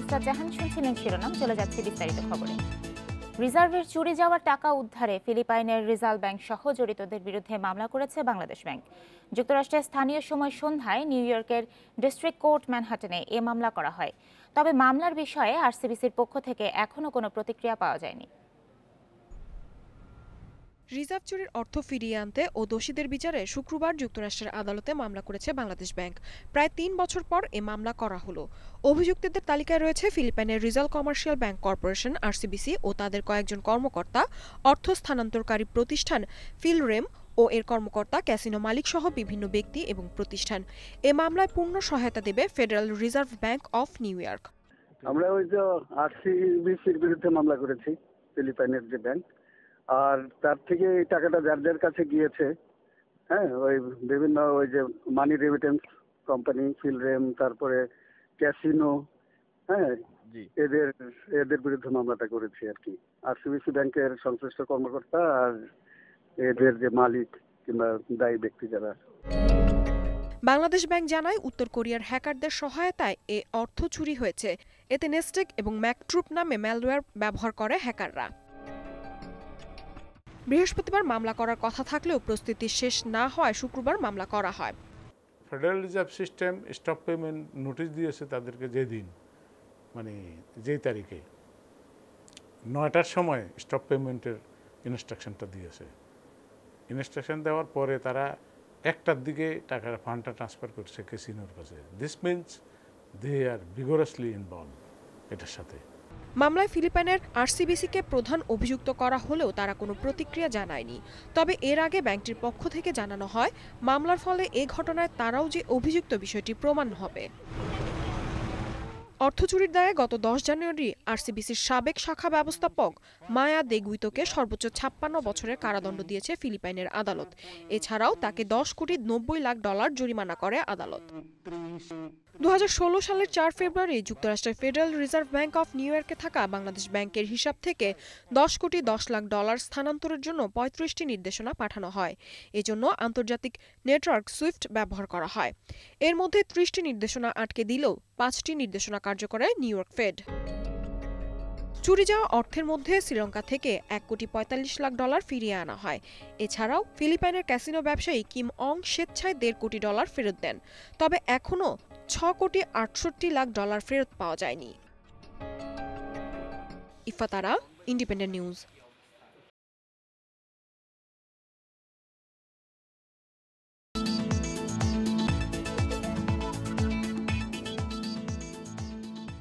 ইসরাত জাহান শুনছিলেন শিরোনাম, চলে যাচ্ছে বিস্তারিত খবরে। রিজার্ভের চুরি যাওয়া টাকা উদ্ধারে ফিলিপাইনের রিজার্ভ ব্যাংক সহ জড়িতদের বিরুদ্ধে মামলা করেছে বাংলাদেশ ব্যাংক। যুক্তরাষ্ট্রের স্থানীয় সময় সন্ধ্যায় নিউ ইয়র্কের ডিস্ট্রিক্ট কোর্ট ম্যানহাটনে এ মামলা করা হয়। তবে মামলার বিষয়ে আরসিবিসির পক্ষ থেকে এখনও কোনো প্রতিক্রিয়া পাওয়া যায়নি। রিজার্ভ চুরির অর্থ ফিরিয়ে আনতে ও দোষীদের বিচারে শুক্রবার যুক্তরাষ্ট্রের আদালতে মামলা করেছে বাংলাদেশ ব্যাংক। প্রায় তিন বছর পর এ মামলা করা হলো। অভিযুক্তদের তালিকায় রয়েছে ফিলিপাইনের Rizal Commercial Bank Corporation, RCBC ও তাদের কয়েকজন কর্মকর্তা, অর্থ স্থানান্তরকারী প্রতিষ্ঠান ফিলরেম ও এর কর্মকর্তা ক্যাসিনো মালিক সহ বিভিন্ন ব্যক্তি এবং প্রতিষ্ঠান। এ মামলায় পূর্ণ সহায়তা দেবে Federal Reserve Bank of New York. আমরা ওই যে আরসিবিসির বিরুদ্ধে মামলা করেছি, ফিলিপাইনের যে ব্যাংক। আর তার থেকে এই টাকাটা যার যার কাছে গিয়েছে হ্যাঁ ওই বিভিন্ন ওই যে মানি রেমিটেন্স কোম্পানি ফিলরেম তারপরে ক্যাসিনো হ্যাঁ এদের এদের বিরুদ্ধে মামলাটা করেছি আর কি। আরসিবিসি ব্যাংকের সংশ্লিষ্ট কর্মকর্তা আর এদের যে মালিক কিংবা দায়ী ব্যক্তি যারা। বাংলাদেশ ব্যাংক জানায় উত্তর কোরিয়ার হ্যাকারদের সহায়তায় এ অর্থ চুরি হয়েছে। এতে নেস্টেক এবং ম্যাকট্রুপ নামে ম্যালওয়্যার ব্যবহার করে হ্যাকাররা। বৃহস্পতিবার মামলা করার কথা থাকলেও প্রস্তুতি শেষ না হওয়ায় শুক্রবার মামলা করা হয়। Federal Reserve System stop payment notice দিয়েছে তাদেরকে যেদিন মানে যেই তারিখে। নয়টার সময় স্টপ পেমেন্টের ইনস্ট্রাকশনটা দিয়েছে। ইনস্ট্রাকশন দেওয়ার পরে তারা একটার দিকে টাকার ফান্ডটা ট্রান্সফার করছে কেসিনোর কাছে। This means they are vigorously involve এটার সাথে। মামলায় ফিলিপাইনের আরসিবিসিকে প্রধান অভিযুক্ত করা হলেও তারা কোনো প্রতিক্রিয়া জানায়নি। তবে এর আগে ব্যাংকটির পক্ষ থেকে জানানো হয়, মামলার ফলে এ ঘটনায় তারাও যে অভিযুক্ত বিষয়টি প্রমাণ হবে। অর্থ চুরির দায়ে গত দশ জানুয়ারি আরসিবিসির সাবেক শাখা ব্যবস্থাপক মায়া দেগুইতোকে সর্বোচ্চ ছাপ্পান্ন বছরের কারাদণ্ড দিয়েছে ফিলিপাইনের আদালত। এছাড়াও তাকে দশ কোটি নব্বই লাখ ডলার জরিমানা করে আদালত। দু হাজার ষোলো সালের চার ফেব্রুয়ারি যুক্তরাষ্ট্রের ফেডারেল রিজার্ভ ব্যাংক অফ নিউইয়র্কে থাকা বাংলাদেশ ব্যাংকের হিসাব থেকে দশ কোটি দশ লাখ ডলার স্থানান্তরের জন্য পঁয়ত্রিশটি নির্দেশনা পাঠানো হয়। এজন্য আন্তর্জাতিক নেটওয়ার্ক সুইফট ব্যবহার করা হয়। এর মধ্যে ত্রিশটি নির্দেশনা আটকে দিলেও পাঁচটি নির্দেশনা কার্যকর নিউ ইয়র্ক ফেড। চুরি যাওয়া অর্থের মধ্যে শ্রীলঙ্কা থেকে এক কোটি পঁয়তাল্লিশ লাখ ডলার ফিরিয়ে আনা হয়। এছাড়াও ফিলিপাইনের ক্যাসিনো ব্যবসায়ী কিম অং স্বেচ্ছায় দেড় কোটি ডলার ফেরত দেন। তবে এখনও ছ কোটি আটষট্টি লাখ ডলার ফেরত পাওয়া যায়নি। ইফাতারা ইন্ডিপেন্ডেন্ট নিউজ।